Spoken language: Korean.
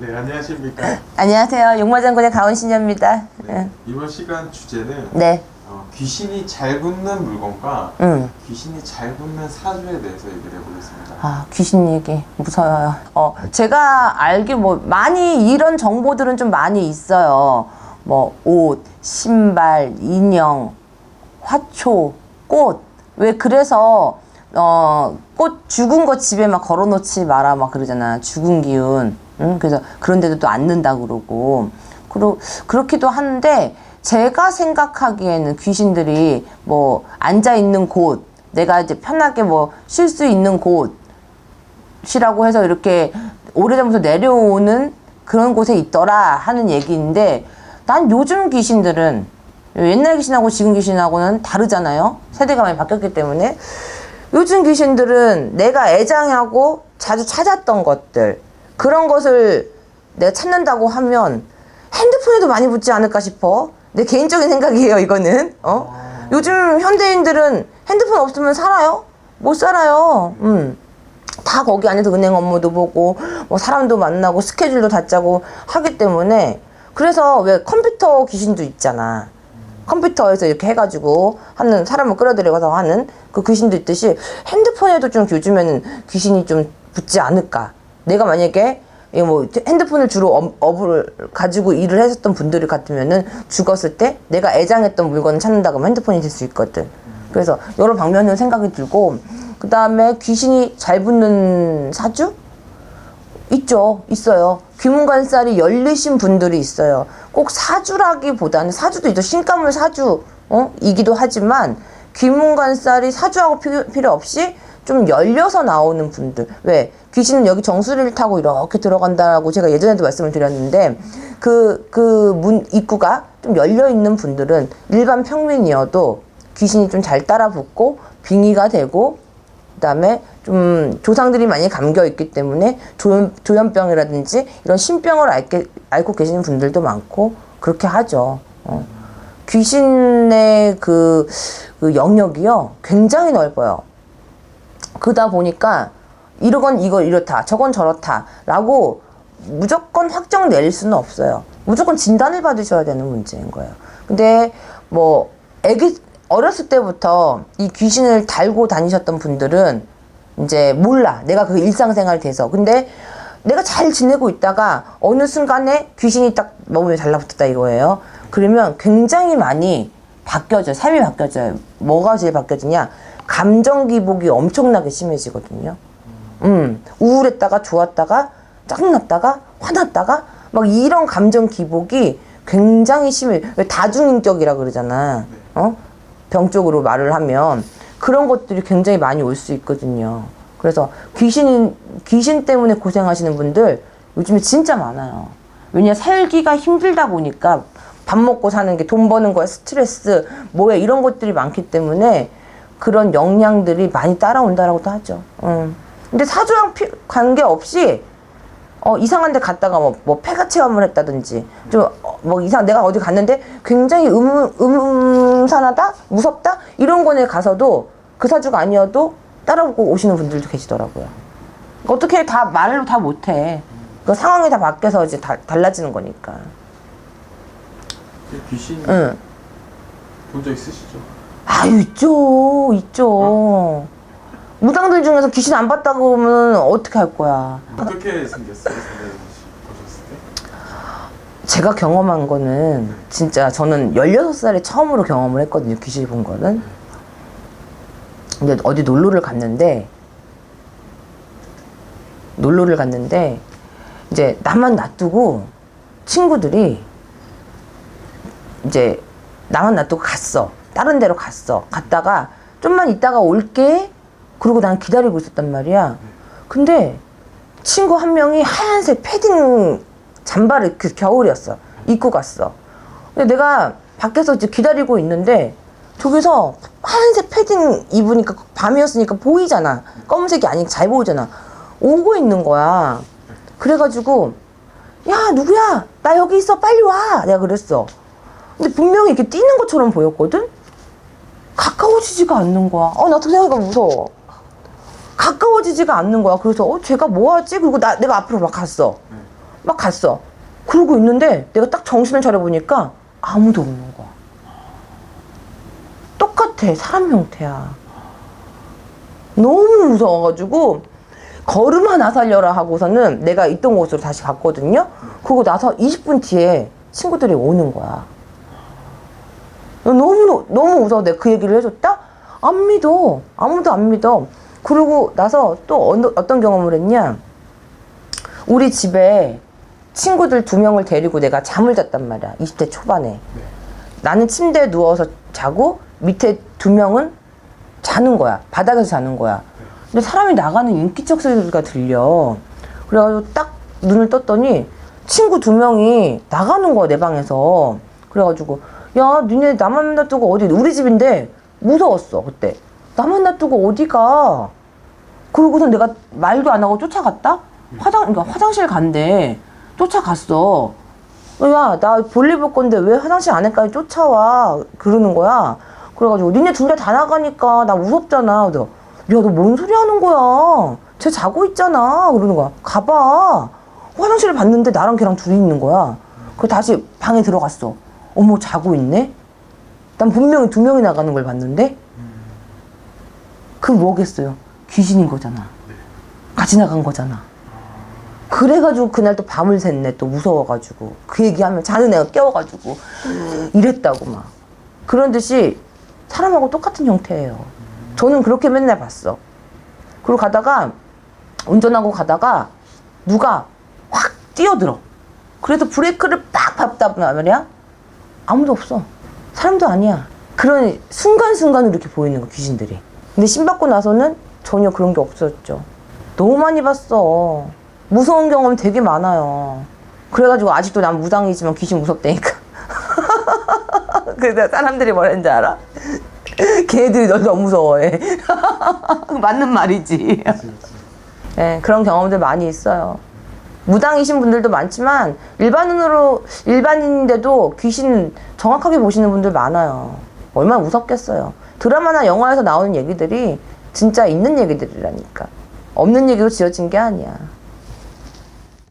네, 안녕하십니까. 안녕하세요. 용마장군의 가온신녀입니다. 네, 이번 시간 주제는 네. 어, 귀신이 잘 붙는 물건과 음. 귀신이 잘 붙는 사주에 대해서 얘기를 해보겠습니다. 아, 귀신 얘기 무서워요. 어, 제가 알기 뭐 많이 이런 정보들은 좀 많이 있어요. 뭐 옷, 신발, 인형, 화초, 꽃. 왜 그래서 어, 꽃 죽은 거 집에 막 걸어놓지 마라 막 그러잖아. 죽은 기운. 응? 그래서 그런 데도 또 앉는다 그러고. 그러, 그렇기도 한데 제가 생각하기에는 귀신들이 뭐 앉아 있는 곳, 내가 이제 편하게 뭐 쉴 수 있는 곳이라고 해서 이렇게 오래전부터 내려오는 그런 곳에 있더라 하는 얘기인데 난 요즘 귀신들은 옛날 귀신하고 지금 귀신하고는 다르잖아요. 세대가 많이 바뀌었기 때문에 요즘 귀신들은 내가 애장하고 자주 찾았던 것들 그런 것을 내가 찾는다고 하면 핸드폰에도 많이 붙지 않을까 싶어. 내 개인적인 생각이에요, 이거는. 어? 요즘 현대인들은 핸드폰 없으면 살아요? 못 살아요. 음. 다 거기 안에서 은행 업무도 보고 뭐 사람도 만나고 스케줄도 다 짜고 하기 때문에 그래서 왜 컴퓨터 귀신도 있잖아. 컴퓨터에서 이렇게 해가지고 하는 사람을 끌어들여서 하는 그 귀신도 있듯이 핸드폰에도 좀 요즘에는 귀신이 좀 붙지 않을까. 내가 만약에 이뭐 핸드폰을 주로 업, 업을 가지고 일을 했었던 분들 같으면은 죽었을 때 내가 애장했던 물건을 찾는다 그러면 핸드폰이 될 수 있거든. 그래서 여러 방면으로 생각이 들고 그 다음에 귀신이 잘 붙는 사주 있죠, 있어요. 귀문관살이 열리신 분들이 있어요. 꼭 사주라기보다는 사주도 있죠. 신가물 사주, 어? 이기도 하지만 귀문관살이 사주하고 필요, 없이 좀 열려서 나오는 분들. 왜? 귀신은 여기 정수리를 타고 이렇게 들어간다라고 제가 예전에도 말씀을 드렸는데 그, 그 문, 입구가 좀 열려 있는 분들은 일반 평민이어도 귀신이 좀 잘 따라 붙고 빙의가 되고 그다음에 좀 조상들이 많이 감겨 있기 때문에 조현, 조현병이라든지 이런 신병을 앓게, 앓고 계시는 분들도 많고 그렇게 하죠. 어. 귀신의 그, 그 영역이요 굉장히 넓어요. 그러다 보니까 이러건 이거 이렇다 저건 저렇다 라고 무조건 확정 내릴 수는 없어요. 무조건 진단을 받으셔야 되는 문제인 거예요. 근데 뭐 애기 어렸을 때부터 이 귀신을 달고 다니셨던 분들은 이제 몰라. 내가 그 일상생활 돼서. 근데 내가 잘 지내고 있다가 어느 순간에 귀신이 딱 몸에 달라붙었다 이거예요. 그러면 굉장히 많이 바뀌어져요. 삶이 바뀌어져요. 뭐가 제일 바뀌어지냐? 감정 기복이 엄청나게 심해지거든요. 음, 우울했다가 좋았다가 짜증났다가 화났다가 막 이런 감정 기복이 굉장히 심해. 왜 다중인격이라 그러잖아. 어? 병 쪽으로 말을 하면 그런 것들이 굉장히 많이 올 수 있거든요. 그래서 귀신 귀신 때문에 고생하시는 분들 요즘에 진짜 많아요. 왜냐 살기가 힘들다 보니까 밥 먹고 사는 게 돈 버는 거에 스트레스 뭐에 이런 것들이 많기 때문에 그런 영향들이 많이 따라온다라고도 하죠. 음. 근데 사주랑 피- 관계없이 어, 이상한 데 갔다가 뭐, 뭐 폐가 체험을 했다든지 좀뭐 이상 내가 어디 갔는데 굉장히 음, 음산하다 무섭다 이런 거에 가서도 그 사주가 아니어도 따라오고 오시는 분들도 계시더라고요. 어떻게 다 말로 다 못해. 그 상황이 다 바뀌어서 이제 다, 달라지는 거니까. 이 귀신 응. 본적 있으시죠? 아 있죠, 있죠. 무당들 중에서 귀신 안 봤다고 하면 어떻게 할 거야? 어떻게 생겼어요, 선생님 보셨을 때? 제가 경험한 거는 진짜 저는 16살에 처음으로 경험을 했거든요. 귀신 본 거는. 근데 어디 놀러를 갔는데 놀러를 갔는데 이제 나만 놔두고 친구들이 이제 나만 놔두고 갔어. 다른 데로 갔어. 갔다가 좀만 있다가 올게. 그러고 난 기다리고 있었단 말이야. 근데 친구 한 명이 하얀색 패딩 잠바를 그 겨울이었어. 입고 갔어. 근데 내가 밖에서 이제 기다리고 있는데 저기서 하얀색 패딩 입으니까 밤이었으니까 보이잖아. 검은색이 아니고 잘 보이잖아. 오고 있는 거야. 그래가지고 야 누구야? 나 여기 있어. 빨리 와. 내가 그랬어. 근데 분명히 이렇게 뛰는 것처럼 보였거든. 가까워지지가 않는 거야. 어, 나도 생각해보니까 무서워. 가까워지지가 않는 거야. 그래서 어, 쟤가 뭐 하지? 그리고 나 내가 앞으로 막 갔어. 막 갔어. 그러고 있는데 내가 딱 정신을 차려보니까 아무도 없는 거야. 똑같아. 사람 형태야. 너무 무서워가지고 걸음 하나 살려라 하고서는 내가 있던 곳으로 다시 갔거든요. 그러고 나서 20분 뒤에 친구들이 오는 거야. 너무 너무 무서워. 내가 그 얘기를 해줬다? 안 믿어. 아무도 안 믿어. 그러고 나서 또 어떤 경험을 했냐? 우리 집에 친구들 두 명을 데리고 내가 잠을 잤단 말이야. 20대 초반에. 나는 침대에 누워서 자고 밑에 두 명은 자는 거야. 바닥에서 자는 거야. 근데 사람이 나가는 인기척 소리가 들려. 그래가지고 딱 눈을 떴더니 친구 두 명이 나가는 거야, 내 방에서. 그래가지고, 야, 니네 나만 놔두고 어디, 우리 집인데 무서웠어, 그때. 나만 놔두고 어디 가? 그러고서 내가 말도 안 하고 쫓아갔다? 화장, 그러니까 화장실 간대. 쫓아갔어. 야, 나 볼일 볼 건데 왜 화장실 안에까지 쫓아와? 그러는 거야. 그래가지고, 니네 둘 다 다 나가니까 나 무섭잖아. 그래서, 야, 너 뭔 소리 하는 거야? 쟤 자고 있잖아. 그러는 거야. 가봐. 화장실을 봤는데 나랑 걔랑 둘이 있는 거야. 그래서 다시 방에 들어갔어. 어머, 자고 있네? 난 분명히 두 명이 나가는 걸 봤는데? 그 뭐겠어요? 귀신인 거잖아. 같이 나간 거잖아. 그래가지고 그날 또 밤을 샜네 또 무서워가지고 그 얘기하면 자는 애가 깨워가지고 이랬다고 막 그런 듯이 사람하고 똑같은 형태예요 저는 그렇게 맨날 봤어 그리고 가다가 운전하고 가다가 누가 확 뛰어들어 그래도 브레이크를 빡 밟다 말이야 아무도 없어. 사람도 아니야. 그런 순간순간으로 이렇게 보이는 거 귀신들이. 근데 신 받고 나서는 전혀 그런 게 없었죠. 너무 많이 봤어. 무서운 경험 되게 많아요. 그래가지고 아직도 난 무당이지만 귀신 무섭다니까. 그래서 사람들이 뭐라는지 알아? 걔들이 널 너무 무서워해. 맞는 말이지. 네, 그런 경험들 많이 있어요 무당이신 분들도 많지만 일반인으로 일반인인데도 귀신 정확하게 보시는 분들 많아요. 얼마나 무섭겠어요. 드라마나 영화에서 나오는 얘기들이 진짜 있는 얘기들이라니까. 없는 얘기로 지어진 게 아니야.